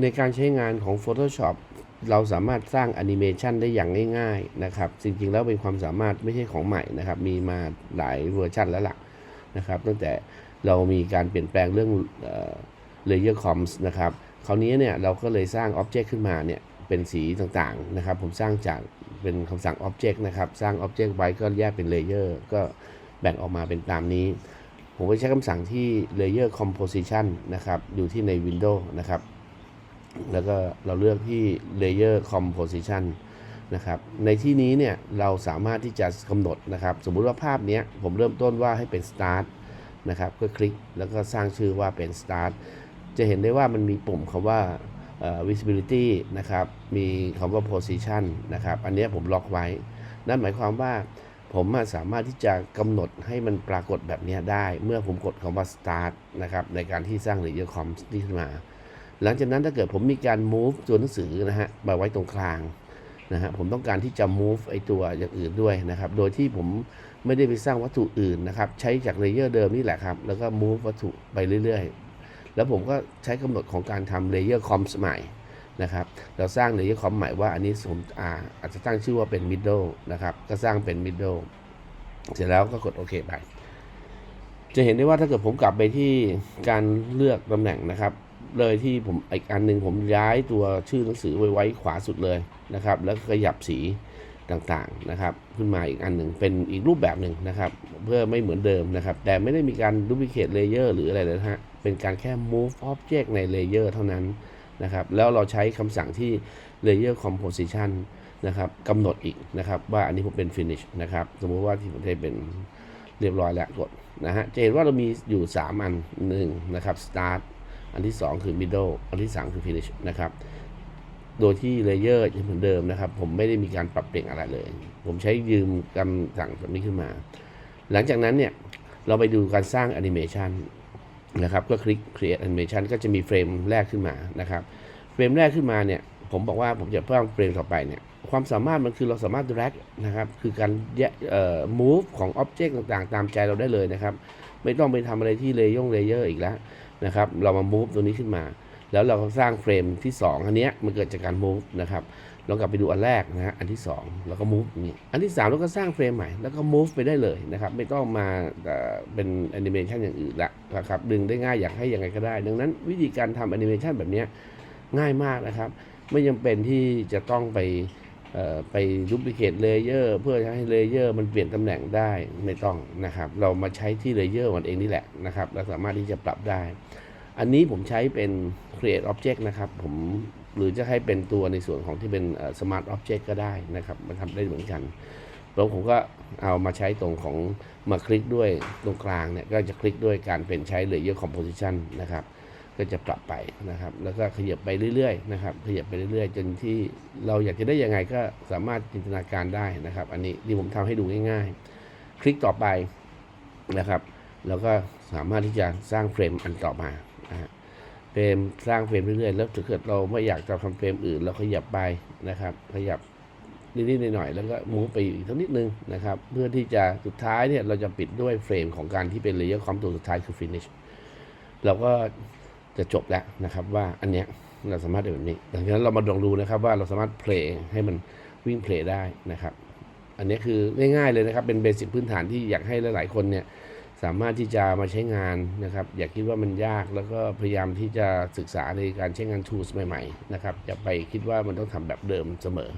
ในการใช้งานของ Photoshop เราสามารถสร้างแอนิเมชันได้อย่างง่ายๆนะครับ จริงๆ แล้วเป็นความสามารถไม่ใช่ของใหม่นะครับ มีมาหลายเวอร์ชันแล้วล่ะนะครับ ตั้งแต่เรามีการเปลี่ยนแปลงเรื่องเอ่อ Layer Comps นะครับ คราวนี้เนี่ยเราก็เลยสร้าง Object ขึ้นมาเนี่ยเป็นสีต่างๆนะครับ ผมสร้างจากเป็นคำสั่ง Object นะครับ สร้าง Object ไว้ก็แยกเป็น Layer ก็แบ่งออกมาเป็นตามนี้ ผมไปใช้คำสั่งที่ Layer Composition นะครับ อยู่ที่ใน Windows นะครับ แล้วก็เราเลือกที่ Layer Composition นะครับในที่นี้เนี่ยเราสามารถที่จะกำหนดนะครับ สมมุติว่าภาพนี้ผมเริ่มต้นว่าให้เป็น Start นะครับก็คลิกแล้วก็สร้างชื่อว่าเป็น Start จะเห็นได้ว่ามันมีปุ่มคำว่า visibility นะครับ มีคำว่า position นะครับ อันนี้ผมล็อกไว้ นั่นหมายความว่าผมสามารถที่จะกำหนดให้มันปรากฏแบบนี้ได้ เมื่อผมกดคำว่า start นะครับ ในการที่สร้าง layer com นี่ขึ้นมา หลังจากนั้นถ้าเกิดผมมีการ move ตัวหนังสือนะฮะมาไว้ตรงกลางนะฮะผมต้องการที่จะ move ไอตัวอย่างอื่นด้วยนะครับ โดยที่ผมไม่ได้ไปสร้างวัตถุอื่นนะครับ ใช้จากเลเยอร์เดิมนี่แหละครับ แล้วก็ move วัตถุไปเรื่อยๆ แล้วผมก็ใช้กำหนดของการทำเลเยอร์คอมใหม่นะครับ เราสร้างเลเยอร์คอมใหม่ว่าอันนี้ผมอาอาจจะตั้งชื่อว่าเป็น middle นะครับ ก็สร้างเป็น middle เสร็จแล้วก็กดโอเคไป จะเห็นได้ว่าถ้าเกิดผมกลับไปที่การเลือกตำแหน่งนะครับ เลยที่ผมอีกอันหนึ่งผมย้ายตัวชื่อหนังสือไว้ไว้ขวาสุดเลยนะครับ แล้วก็ขยับสีต่างๆนะครับ ขึ้นมาอีกอันหนึ่งเป็นอีกรูปแบบหนึ่งนะครับ เพื่อไม่เหมือนเดิมนะครับ แต่ไม่ได้มีการ duplicate layer หรืออะไรเลยนะฮะเป็นการแค่ move object ใน layer เท่านั้นนะครับ แล้วเราใช้คำสั่งที่ layer composition นะครับกำหนดอีกนะครับ ว่าอันนี้ผมเป็น finish นะครับ สมมติว่าที่ผมได้เป็นเรียบร้อยแล้วกดนะฮะจะเห็นว่าเรามีอยู่ 3 อันหนึ่งนะครับ start อันที่ 2 คือ middle อันที่ 3 คือ finish นะครับ โดยที่เลเยอร์ยังเหมือนเดิมนะครับ ผมไม่ได้มีการปรับเปลี่ยนอะไรเลย ผมใช้ยืมคำสั่งแบบนี้ขึ้นมา หลังจากนั้นเนี่ย เราไปดูการสร้างแอนิเมชันนะครับ ก็คลิก create animation ก็จะมีเฟรมแรกขึ้นมานะครับ เฟรมแรกขึ้นมาเนี่ย ผมบอกว่าผมจะเพิ่มเฟรมต่อไปเนี่ยความสามารถมันคือเราสามารถ drag นะครับ คือการแยกเอ่อ move ของ object ต่างๆ ตามใจเราได้เลยนะครับ ไม่ต้องไปทำอะไรที่เลเยอร์เลเยอร์อีกแล้ว นะครับเรามา move ตัวนี้ขึ้นมา แล้วเราก็สร้างเฟรมที่ 2 อันนี้มันเกิดจากการ move นะครับลองกลับไปดูอันแรกนะฮะอันที่ 2 แล้วก็ move อย่างนี้อันที่3เราก็สร้างเฟรมใหม่แล้วก็ move ไปได้เลยนะครับไม่ต้องมาเอ่เป็นแอนิเมชันอย่างอื่นละนะครับดึงได้ง่ายอยากให้ยังไงก็ได้ ดังนั้นวิธีการทำแอนิเมชันแบบนี้ง่ายมากนะครับ ไม่จำเป็นที่จะต้องไป ไปดูพิเคทเลเยอร์เพื่อให้เลเยอร์มันเปลี่ยนตำแหน่งได้ไม่ต้องนะครับ เรามาใช้ที่เลเยอร์มันเองนี่แหละนะครับเราสามารถที่จะปรับได้ อันนี้ผมใช้เป็น create object นะครับ ผมหรือจะให้เป็นตัวในส่วนของที่เป็น smart object ก็ได้นะครับมันทำได้เหมือนกันแล้วผมก็เอามาใช้ตรงของมาคลิกด้วยตรงกลางเนี่ยก็จะคลิกด้วยการเป็นใช้ layer composition นะครับ ก็จะปรับไปนะครับ แล้วก็ขยับไปเรื่อยๆนะครับขยับไปเรื่อยๆ จนที่เราอยากจะได้ยังไงก็สามารถจินตนาการได้นะครับ อันนี้ที่ผมทำให้ดูง่ายๆ คลิกต่อไปนะครับแล้วก็สามารถที่จะสร้างเฟรมอันต่อมานะฮะเฟรมสร้างเฟรมเรื่อยๆ แล้วถ้าเกิดเราไม่อยากจะทำเฟรมอื่น เราขยับไปนะครับ ขยับนิดๆหน่อยๆแล้วก็มูฟไปอีกสักนิดนึงนะครับ เพื่อที่จะสุดท้ายเนี่ยเราจะปิดด้วยเฟรมของการที่เป็นเลเยอร์คอมตัวสุดท้ายคือ finish เราก็ จะจบแล้วนะครับว่าอันเนี้ยเราสามารถได้แบบนี้ดังนั้นเรามาลองดูนะครับว่าเราสามารถเพลงให้มันวิ่งเพลงได้นะครับ อันนี้คือง่ายๆเลยนะครับเป็นเบสิกพื้นฐานที่อยากให้หลายๆคนเนี่ยสามารถที่จะมาใช้งานนะครับ อย่าคิดว่ามันยากแล้วก็พยายามที่จะศึกษาในการใช้งาน tools ใหม่ๆนะครับอย่าไปคิดว่ามันต้องทำแบบเดิมเสมอ